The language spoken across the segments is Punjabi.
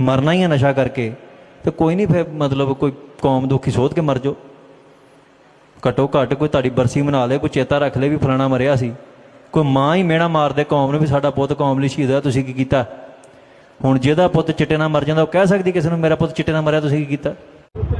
ਮਰਨਾ ਹੀ ਆ ਨਸ਼ਾ ਕਰਕੇ। ਤੇ ਕੋਈ ਨਹੀਂ ਫਿਰ ਮਤਲਬ ਕੋਈ ਕੌਮ ਦੁਖੀ ਸੋਧ ਕੇ ਮਰ ਜਾਓ। ਘਟੋ ਘੱਟ ਕੋਈ ਤੁਹਾਡੀ ਬਰਸੀ ਮਨਾ ਲੇ, ਕੋਈ ਚੇਤਾ ਰੱਖ ਲੇ ਵੀ ਫਲਾਣਾ ਮਰਿਆ ਸੀ। ਕੋਈ ਮਾਂ ਹੀ ਮੇਣਾ ਮਾਰਦੇ ਕੌਮ ਨੂੰ ਵੀ ਸਾਡਾ ਪੁੱਤ ਕੌਮ ਲਈ ਸ਼ਹੀਦ ਹੋਇਆ, ਤੁਸੀਂ ਕੀ ਕੀਤਾ? ਹੁਣ ਜਿਹਦਾ ਪੁੱਤ ਚਿੱਟੇ ਨਾਲ ਮਰ ਜਾਂਦਾ, ਉਹ ਕਹਿ ਸਕਦੀ ਕਿਸੇ ਨੂੰ, ਮੇਰਾ ਪੁੱਤ ਚਿੱਟੇ ਨਾਲ ਮਰਿਆ, ਤੁਸੀਂ ਕੀ ਕੀਤਾ?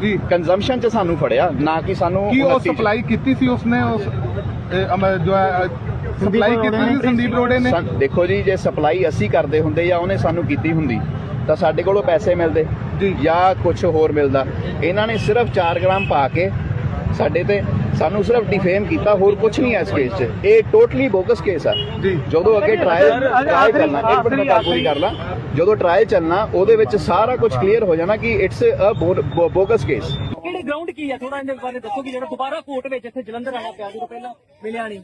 ਜੀ ਕੰਜ਼ੰਪਸ਼ਨ 'ਚ ਸਾਨੂੰ ਫੜਿਆ ਨਾ ਕਿ ਸਾਨੂੰ ਕੀ ਉਹ 29 'ਚ। ਸਪਲਾਈ ਕੀਤੀ ਸੀ ਉਸਨੇ ਉਸ ਇਹ, ਅਮ, ਜੋ ਸਪਲਾਈ ਕੀਤੀ ਸੀ ਸੰਦੀਪ ਰੋੜੇ ਨੇ? ਸਾ- ਦੇਖੋ ਜੀ ਜੇ ਸਪਲਾਈ ਅਸੀਂ ਕਰਦੇ ਹੁੰਦੇ ਜਾਂ ਉਹਨੇ ਸਾਨੂੰ ਕੀਤੀ ਹੁੰਦੀ ਤਾਂ ਸਾਡੇ ਕੋਲੋਂ ਪੈਸੇ ਮਿਲਦੇ ਜੀ। ਜਾਂ ਕੁਝ ਹੋਰ ਮਿਲਦਾ। ਇਹਨਾਂ ਨੇ ਸਿਰਫ 4 ਗ੍ਰਾਮ ਪਾ ਕੇ ਸਾਡੇ ਤੇ ਸਾਨੂੰ ਸਿਰਫ ਡਿਫੇਮ ਕੀਤਾ ਹੋਰ ਕੁਝ ਨਹੀਂ ਹੈ ਇਸ ਕੇਸ 'ਚ। ਇਹ ਟੋਟਲੀ ਬੋਗਸ ਕੇਸ ਆ। ਜੀ। ਜਦੋਂ ਅੱਗੇ ਟ੍ਰਾਇਲ ਟ੍ਰਾਇਲ ਕਰਨਾ ਇੱਕ ਮਿੰਟ ਮੈਂ ਗੱਲ ਪੂਰੀ ਕਰ ਲਾਂ ਜਦੋਂ ਟ੍ਰਾਇਲ ਚੱਲਣਾ ਉਹਦੇ ਵਿੱਚ ਸਾਰਾ ਕੁਝ ਕਲੀਅਰ ਹੋ ਜਾਣਾ ਕਿ ਇਟਸ ਅ ਬੋਗਸ ਕੇਸ ਕਿਹੜੇ ਗਰਾਊਂਡ ਕੀ ਹੈ ਥੋੜਾ ਇਹਦੇ ਬਾਰੇ ਦੱਸੋ ਕਿ ਜਿਹੜਾ ਦੁਬਾਰਾ ਕੋਰਟ ਵਿੱਚ ਇੱਥੇ ਜਲੰਧਰ ਆਣਾ ਪਿਆ ਜਦੋਂ ਪਹਿਲਾਂ ਮਿਲਿਆ ਨਹੀਂ।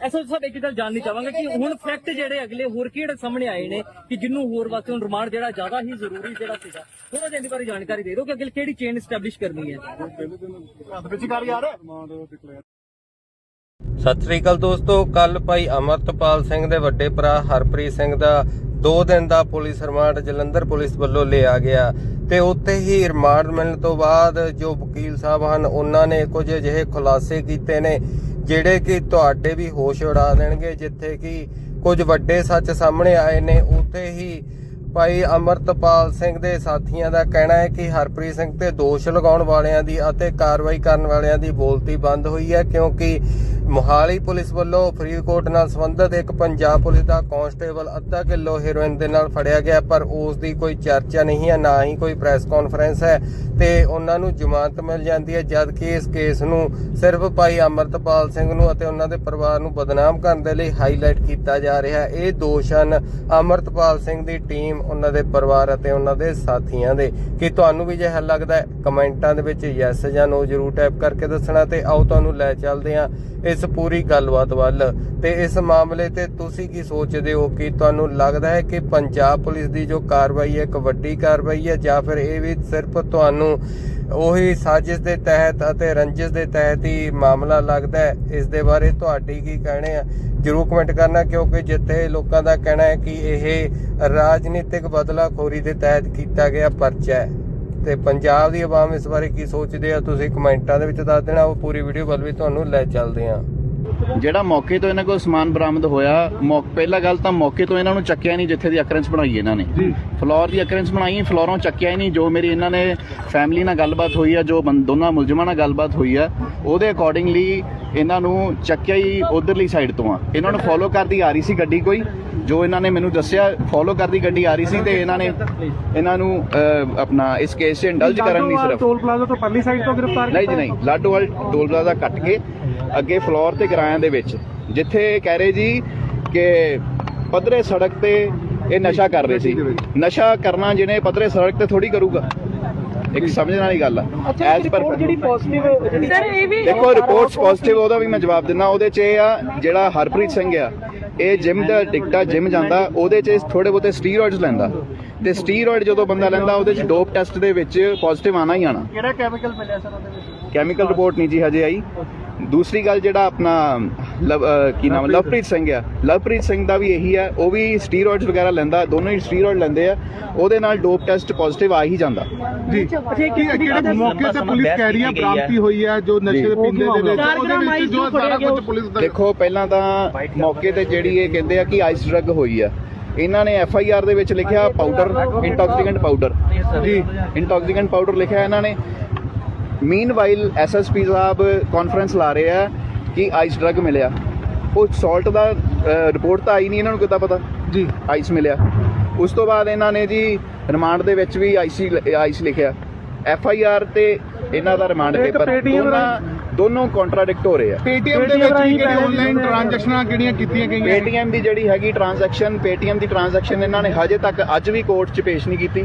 ਐਸਾ ਸਾਡੇ ਇੱਕ ਗੱਲ ਜਾਣਨੀ ਚਾਹਾਂਗੇ ਕਿ ਹੁਣ ਫੈਕਟ ਜਿਹੜੇ ਅਗਲੇ ਹੋਰ ਕਿਹੜੇ ਸਾਹਮਣੇ ਆਏ ਨੇ ਕਿ ਜਿੰਨੂੰ ਹੋਰ ਵਾਸਤੇ ਹੁਣ ਰਿਮਾਂਡ ਜਿਹੜਾ ਜ਼ਿਆਦਾ ਹੀ ਜ਼ਰੂਰੀ ਜਿਹੜਾ ਸੀਗਾ ਥੋੜਾ ਜਿਹਾ ਇਹਦੇ ਬਾਰੇ ਜਾਣਕਾਰੀ ਦੇ ਦਿਓ ਕਿ ਅਗਲੇ ਕਿਹੜੀ ਚੇਨ ਸਟੈਬਲਿਸ਼ ਕਰਨੀ ਹੈ? ਸਤਿ ਸ੍ਰੀ ਅਕਾਲ ਦੋਸਤੋ ਕੱਲ ਭਾਈ ਅਮਰਤਪਾਲ ਸਿੰਘ ਦੇ ਵੱਡੇ ਭਰਾ ਹਰਪ੍ਰੀਤ ਸਿੰਘ ਦਾ 2 ਦਿਨ ਦਾ ਪੁਲਿਸ ਰਿਮਾਂਡ ਜਲੰਧਰ ਪੁਲਿਸ ਵੱਲੋਂ ਲਿਆ ਗਿਆ ਤੇ ਉੱਥੇ ਹੀ ਰਿਮਾਂਡ ਮਿਲਣ ਤੋਂ ਬਾਅਦ ਜੋ ਵਕੀਲ ਸਾਹਿਬ ਹਨ, ਉਹਨਾਂ ਨੇ ਕੁਝ ਅਜਿਹੇ ਖੁਲਾਸੇ ਕੀਤੇ ਨੇ, ਜਿਹੜੇ ਕਿ ਤੁਹਾਡੇ ਵੀ ਹੋਸ਼ ਉਡਾ ਦੇਣਗੇ, ਜਿੱਥੇ ਕਿ ਕੁਝ ਵੱਡੇ ਸੱਚ ਸਾਹਮਣੇ ਆਏ ਨੇ। ਉੱਥੇ ਹੀ ਭਾਈ ਅਮਰਤਪਾਲ ਸਿੰਘ ਦੇ ਸਾਥੀਆਂ ਦਾ ਕਹਿਣਾ ਹੈ ਕਿ ਹਰਪ੍ਰੀਤ ਸਿੰਘ ਤੇ ਦੋਸ਼ ਲਗਾਉਣ ਵਾਲਿਆਂ ਦੀ ਅਤੇ ਕਾਰਵਾਈ ਕਰਨ ਵਾਲਿਆਂ ਦੀ ਬੋਲਤੀ ਬੰਦ ਹੋਈ ਹੈ, ਕਿਉਂਕਿ ਮੋਹਾਲੀ ਪੁਲਿਸ ਵੱਲੋਂ ਫਰੀਦਕੋਟ ਨਾਲ ਸੰਬੰਧਿਤ ਇੱਕ ਪੰਜਾਬ ਪੁਲਿਸ ਦਾ ਕਾਂਸਟੇਬਲ ਅੱਧਾ ਕਿਲੋ ਹੈਰੋਇਨ ਦੇ ਨਾਲ ਫੜਿਆ ਗਿਆ, ਪਰ ਉਸ ਦੀ ਕੋਈ ਚਰਚਾ ਨਹੀਂ ਹੈ, ਨਾ ਹੀ ਕੋਈ ਪ੍ਰੈਸ ਕਾਨਫਰੰਸ ਹੈ ਤੇ ਉਹਨਾਂ ਨੂੰ ਜ਼ਮਾਨਤ ਮਿਲ ਜਾਂਦੀ ਹੈ ਜਦ ਕਿ ਇਸ ਕੇਸ ਨੂੰ ਸਿਰਫ ਭਾਈ ਅਮਰਤਪਾਲ ਸਿੰਘ ਨੂੰ ਅਤੇ ਉਹਨਾਂ ਦੇ ਪਰਿਵਾਰ ਨੂੰ ਬਦਨਾਮ ਕਰਨ ਦੇ ਲਈ ਹਾਈਲਾਈਟ ਕੀਤਾ ਜਾ ਰਿਹਾ ਹੈ। ਇਹ ਦੋਸ਼ ਹਨ ਅਮਰਤਪਾਲ ਸਿੰਘ ਦੀ ਟੀਮ ਉਹਨਾਂ ਦੇ ਪਰਿਵਾਰ ਅਤੇ ਉਹਨਾਂ ਦੇ ਸਾਥੀਆਂ ਦੇ। ਕੀ ਤੁਹਾਨੂੰ ਵੀ ਜਿਹਾ ਲੱਗਦਾ ਹੈ? ਕਮੈਂਟਾਂ ਦੇ ਵਿੱਚ ਯੈਸ ਜਾਂ ਨੋ ਜਰੂਰ ਟਾਈਪ ਕਰਕੇ ਦੱਸਣਾ ਤੇ ਆਓ ਤੁਹਾਨੂੰ ਲੈ ਚੱਲਦੇ ਹਾਂ ਇਸ ਪੂਰੀ ਗੱਲਬਾਤ ਵੱਲ। ਤੇ ਇਸ ਮਾਮਲੇ ਤੇ ਤੁਸੀਂ ਕੀ ਸੋਚਦੇ ਹੋ ਕਿ ਤੁਹਾਨੂੰ ਲੱਗਦਾ ਹੈ ਕਿ ਪੰਜਾਬ ਪੁਲਿਸ ਦੀ ਜੋ ਕਾਰਵਾਈ ਹੈ, ਇੱਕ ਵੱਡੀ ਕਾਰਵਾਈ ਹੈ, ਜਾਂ ਫਿਰ ਇਹ ਵੀ ਸਿਰਫ ਤੁਹਾਨੂੰ ਉਹੀ ਸਾਜ਼ਿਸ਼ ਦੇ ਤਹਿਤ ਅਤੇ ਰੰਜਿਸ਼ ਦੇ ਤਹਿਤ ਹੀ ਮਾਮਲਾ ਲੱਗਦਾ ਹੈ? ਇਸ ਦੇ ਬਾਰੇ ਤੁਹਾਡੀ ਕੀ ਕਹਿਣੇ ਆ ਜਰੂਰ ਕਮੈਂਟ ਕਰਨਾ, ਕਿਉਂਕਿ ਜਿੱਥੇ ਲੋਕਾਂ ਦਾ ਕਹਿਣਾ ਹੈ ਕਿ ਇਹ ਰਾਜਨੀਤਿਕ ਬਦਲਾਖੋਰੀ ਦੇ ਤਹਿਤ ਕੀਤਾ ਗਿਆ ਪਰਚਾ ਹੈ। ਤੇ ਪੰਜਾਬ ਦੀ ਆਵਾਮ ਇਸ ਬਾਰੇ ਕੀ ਸੋਚਦੇ ਆ ਤੁਸੀਂ ਕਮੈਂਟਾਂ ਦੇ ਵਿੱਚ ਦੱਸ ਦੇਣਾ ਉਹ ਪੂਰੀ ਵੀਡੀਓ ਵੱਲ ਵੀ ਤੁਹਾਨੂੰ ਲੈ ਚੱਲਦੇ ਆ। ਜਿਹੜਾ ਮੌਕੇ ਤੋਂ ਇਹਨਾਂ ਕੋਲ ਸਮਾਨ ਬਰਾਮਦ ਹੋਇਆ ਮੌ- ਪਹਿਲਾ ਗੱਲ ਤਾਂ ਮੌਕੇ ਤੋਂ ਇਹਨਾਂ ਨੂੰ ਚੱਕਿਆ ਨਹੀਂ ਜਿੱਥੇ ਦੀ ਅਕਰੈਂਸ ਬਣਾਈ ਇਹਨਾਂ ਨੇ। ਫਲੋਰ ਦੀ ਅਕਰੈਂਸ ਬਣਾਈ ਫਲੋਰੋਂ ਚੱਕਿਆ ਹੀ ਨਹੀਂ ਜੋ ਮੇਰੀ ਇਹਨਾਂ ਨੇ ਫੈਮਿਲੀ ਨਾਲ ਗੱਲਬਾਤ ਹੋਈ ਆ ਜੋ ਦੋਨਾਂ ਮੁਲਜ਼ਮਾਂ ਨਾਲ ਗੱਲਬਾਤ ਹੋਈ ਆ ਉਹਦੇ ਅਕੋਰਡਿੰਗਲੀ ਇਹਨਾਂ ਨੂੰ ਚੱਕਿਆ ਹੀ ਉਧਰਲੀ ਸਾਈਡ ਤੋਂ ਆ। ਇਹਨਾਂ ਨੂੰ ਫੋਲੋ ਕਰਦੀ ਆ ਰਹੀ ਸੀ ਗੱਡੀ ਕੋਈ ਜੋ ਇਹਨਾਂ ਨੇ ਮੈਨੂੰ ਦੱਸਿਆ ਫੋਲੋ ਕਰਦੀ ਗੱਡੀ ਆ ਰਹੀ ਸੀ ਤੇ ਇਹਨਾਂ ਨੇ ਇਹਨਾਂ ਨੂੰ ਅਹ, ਆਪਣਾ ਇਸ ਕੇਸ 'ਚ ਇੰਡਲਜ ਕਰਨ ਨਹੀਂ ਸਿਰਫ। ਟੋਲ ਪਲਾਜ਼ਾ ਤੋਂ ਪਰਲੀ ਸਾਈਡ ਤੋਂ ਗ੍ਰਿਫਤਾਰ ਨਹੀਂ ਜੀ ਨਹੀਂ। ਲਾਡੋਵਾਲ ਟੋਲ ਪਲਾਜ਼ਾ ਕੱਟ ਕੇ ਅੱਗੇ ਫਲੋਰ ਤੇ ਕਿਰਾਇਆਂ ਦੇ ਵਿੱਚ ਜਿੱਥੇ ਇਹ ਕਹਿ ਰਹੇ ਜੀ ਕਿ ਪੱਧਰੇ ਸੜਕ ਤੇ ਇਹ ਨਸ਼ਾ ਕਰ ਰਹੇ ਸੀ। ਨਸ਼ਾ ਕਰਨਾ ਜਿਹਨੇ ਪੱਧਰੇ ਸੜਕ ਤੇ ਥੋੜੀ ਕਰੂਗਾ। ਇੱਕ ਸਮਝਣ ਵਾਲੀ ਗੱਲ ਆ। ਐਜ਼ ਪਰ ਜਿਹੜੀ ਪੋਜ਼ਿਟਿਵ ਜਿਹੜੀ ਸਰ ਇਹ ਵੀ ਦੇਖੋ ਰਿਪੋਰਟਸ ਪੋਜ਼ਿਟਿਵ ਉਹਦਾ ਵੀ ਮੈਂ ਜਵਾਬ ਦਿੰਦਾ। ਉਹਦੇ 'ਚ ਇਹ ਆ ਜਿਹੜਾ ਹਰਪ੍ਰੀਤ ਸਿੰਘ ਆ ਇਹ ਜਿਮ ਦਾ ਟਿਕਟਾ ਜਿਮ ਜਾਂਦਾ ਉਹਦੇ 'ਚ ਥੋੜੇ ਬਹੁਤੇ ਸਟੀਰੋਇਡਸ ਲੈਂਦਾ। ਤੇ ਸਟੀਰੋਇਡ ਜਦੋਂ ਬੰਦਾ ਲੈਂਦਾ ਉਹਦੇ 'ਚ ਡੋਪ ਟੈਸਟ ਦੇ ਵਿੱਚ ਪੋਜ਼ਿਟਿਵ ਆਣਾ ਹੀ ਆਣਾ ਕਿਹੜਾ ਕੈਮੀਕਲ ਮਿਲਿਆ ਸਰ ਉਹਦੇ ਵਿੱਚ? ਕੈਮੀਕਲ ਰਿਪੋਰਟ ਨਹੀਂ ਜੀ ਹਜੇ ਆਈ। ਦੂਸਰੀ ਗੱਲ ਜਿਹੜਾ ਆਪਣਾ ਲਵ- ਅਹ ਕੀ ਨਾਮ? ਲਵਪ੍ਰੀਤ ਸਿੰਘ ਆ। ਲਵਪ੍ਰੀਤ ਸਿੰਘ ਦਾ ਵੀ ਇਹੀ ਹੈ ਉਹ ਵੀ ਸਟੀਰੋਇਡਸ ਵਗੈਰਾ ਲੈਂਦਾ ਦੋਨੋਂ ਹੀ ਸਟੀਰੋਇਡ ਲੈਂਦੇ ਆ। ਉਹਦੇ ਨਾਲ ਡੋਪ ਟੈਸਟ ਪੋਜ਼ਿਟਿਵ ਆ ਹੀ ਜਾਂਦਾ। ਜੀ। ਕੀ ਕਿਹੜੇ ਮੌਕੇ ਤੇ ਪੁਲਿਸ ਕਹਿ ਰਹੀ ਹੈ ਬ੍ਰਾਮਤੀ ਹੋਈ ਹੈ ਜੋ ਨਸ਼ੇ ਦੇ ਪਿੰਦੇ ਦੇ ਵਿੱਚ। ਚਾਰ ਉਹਦੇ ਗ੍ਰਾਮ ਵਿੱਚ ਆਈਸ ਜੋ ਫੜਿਆ ਸਾਰਾ ਗਿਆ। ਕੁਝ ਪੁਲਿਸ ਦਾ ਦੇਖੋ ਪਹਿਲਾਂ ਤਾਂ ਮੌਕੇ ਤੇ ਜਿਹੜੀ ਇਹ ਕਹਿੰਦੇ ਆ ਕਿ ਆਈਸ ਡਰੱਗ ਹੋਈ ਆ। ਇਹਨਾਂ ਨੇ ਐਫ ਆਈ ਆਰ ਦੇ ਵਿੱਚ ਲਿਖਿਆ ਪਾਊਡਰ ਇੰਟੌਕਸੀਕੈਂਟ ਪਾਊਡਰ ਜੀ। ਇੰਟੌਕਸੀਕੈਂਟ ਪਾਊਡਰ ਲਿਖਿਆ ਇਹਨਾਂ ਨੇ। ਮੀਨਵਾਈਲ ਐਸਐਸਪੀ ਸਾਹਿਬ ਕਾਨਫਰੰਸ ਲਾ ਰਹੇ ਆ। ਕਿ ਆਈਸ ਡਰੱਗ ਮਿਲਿਆ। ਉਹ ਸਾਲਟ ਦਾ ਰਿਪੋਰਟ ਤਾਂ ਆਈ ਨਹੀਂ ਇਹਨਾਂ ਨੂੰ ਕਿੱਦਾਂ ਪਤਾ? ਜੀ। ਆਈਸ ਮਿਲਿਆ। ਉਸ ਤੋਂ ਬਾਅਦ ਇਹਨਾਂ ਨੇ ਜੀ ਰਿਮਾਂਡ ਦੇ ਵਿੱਚ ਵੀ ਆਈਸੀ ਆਈਸ ਲਿਖਿਆ। ਐਫ ਆਈ ਆਰ ਤੇ ਇਹਨਾਂ ਦਾ ਰਿਮਾਂਡ ਪੇਪਰ ਦੋਨਾਂ ਦੋਨੋਂ ਕੰਟਰਾਡਿਕਟ ਹੋ ਰਹੇ ਆ। ਪੇਟੀਐਮ ਦੇ ਵਿੱਚ ਵੀ ਕਿਹੜੀ ਆਨਲਾਈਨ ਟ੍ਰਾਂਜੈਕਸ਼ਨਾਂ ਕਿਹੜੀਆਂ ਕੀਤੀਆਂ ਗਈਆਂ? ਪੇਟੀਐਮ ਦੀ ਜਿਹੜੀ ਹੈਗੀ ਟ੍ਰਾਂਜੈਕਸ਼ਨ ਪੇਟੀਐਮ ਦੀ ਟ੍ਰਾਂਜੈਕਸ਼ਨ ਇਹਨਾਂ ਨੇ ਹਜੇ ਤੱਕ ਅੱਜ ਵੀ ਕੋਰਟ 'ਚ ਪੇਸ਼ ਨਹੀਂ ਕੀਤੀ।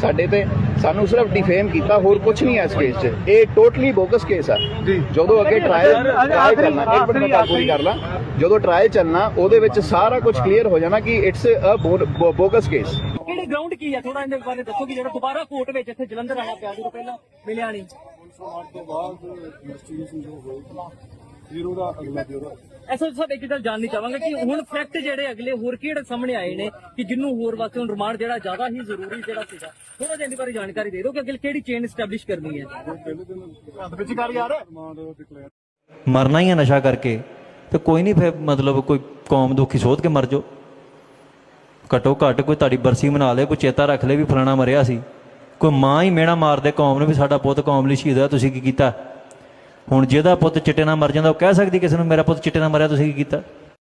ਸਾਡੇ ਤੇ ਸਾਨੂੰ ਸਿਰਫ ਡਿਫੇਮ ਕੀਤਾ ਹੋਰ ਕੁਝ ਨਹੀਂ ਹੈ ਇਸ ਕੇਸ 'ਚ। ਇਹ ਟੋਟਲੀ ਬੋਗਸ ਕੇਸ ਆ। ਜੀ। ਜਦੋਂ ਅੱਗੇ ਟ੍ਰਾਇਲ ਟ੍ਰਾਇਲ ਕਰਨਾ ਇੱਕ ਮਿੰਟ ਮੈਂ ਗੱਲ ਪੂਰੀ ਕਰ ਲਾਂ। ਜਦੋਂ ਟ੍ਰਾਇਲ ਚੱਲਣਾ ਉਹਦੇ ਵਿੱਚ ਸਾਰਾ ਕੁਝ ਕਲੀਅਰ ਹੋ ਜਾਣਾ ਕਿ ਇਟਸ ਅ ਬੋਗਸ ਕੇਸ ਕਿਹੜੇ ਗਰਾਊਂਡ ਕੀ ਆ? ਥੋੜਾ ਇਹਦੇ ਬਾਰੇ ਦੱਸੋ ਕਿ ਜਿਹੜਾ ਦੁਬਾਰਾ ਕੋਰਟ ਵਿੱਚ ਇੱਥੇ ਜਲੰਧਰ ਆਇਆ ਪਿਆ ਜਦੋਂ ਪਹਿਲਾਂ ਮਿਲਿਆ ਨਹੀਂ। ਐਸਾ ਸਭ ਇੱਕ ਗੱਲ ਜਾਣਨੀ ਚਾਹਾਂਗਾ ਕਿ ਹੁਣ ਫੈਕਟ ਜਿਹੜੇ ਅਗਲੇ ਹੋਰ ਕਿਹੜੇ ਸਾਹਮਣੇ ਆਏ ਨੇ ਕਿ ਜਿੰਨੂੰ ਹੋਰ ਵਾਸਤੇ ਹੁਣ ਰਿਮਾਂਡ ਜਿਹੜਾ ਜ਼ਿਆਦਾ ਹੀ ਜ਼ਰੂਰੀ ਜਿਹੜਾ ਸੀਗਾ ਥੋੜਾ ਜਿਹਾ ਇਹਦੇ ਬਾਰੇ ਜਾਣਕਾਰੀ ਦੇ ਦਿਓ ਕਿ ਅਗਲੇ ਕਿਹੜੀ ਚੇਨ ਸਟੈਬਲਿਸ਼ ਕਰਨੀ ਹੈ। ਮਰਨਾ ਹੀ ਆ ਨਸ਼ਾ ਕਰਕੇ। ਤੇ ਕੋਈ ਨਹੀਂ ਫਿਰ ਮਤਲਬ ਕੋਈ ਕੌਮ ਦੁਖੀ ਸੋਧ ਕੇ ਮਰ ਜਾਓ। ਘਟੋ ਘੱਟ ਕੋਈ ਤੁਹਾਡੀ ਬਰਸੀ ਮਨਾ ਲੇ ਕੋਈ ਚੇਤਾ ਰੱਖ ਲੇ ਵੀ ਫਲਾਣਾ ਮਰਿਆ ਸੀ। ਕੋਈ ਮਾਂ ਹੀ ਮੇਣਾ ਮਾਰਦੇ ਕੌਮ ਨੂੰ ਵੀ ਸਾਡਾ ਪੁੱਤ ਕੌਮ ਲਈ ਸ਼ਹੀਦ ਹੋਇਆ ਤੁਸੀਂ ਕੀ ਕੀਤਾ? ਹੁਣ ਜਿਹਦਾ ਪੁੱਤ ਚਿੱਟੇ ਨਾਲ ਮਰ ਜਾਂਦਾ, ਉਹ ਕਹਿ ਸਕਦੀ ਕਿਸੇ ਨੂੰ, ਮੇਰਾ ਪੁੱਤ ਚਿੱਟੇ ਨਾਲ ਮਰਿਆ, ਤੁਸੀਂ ਕੀ ਕੀਤਾ?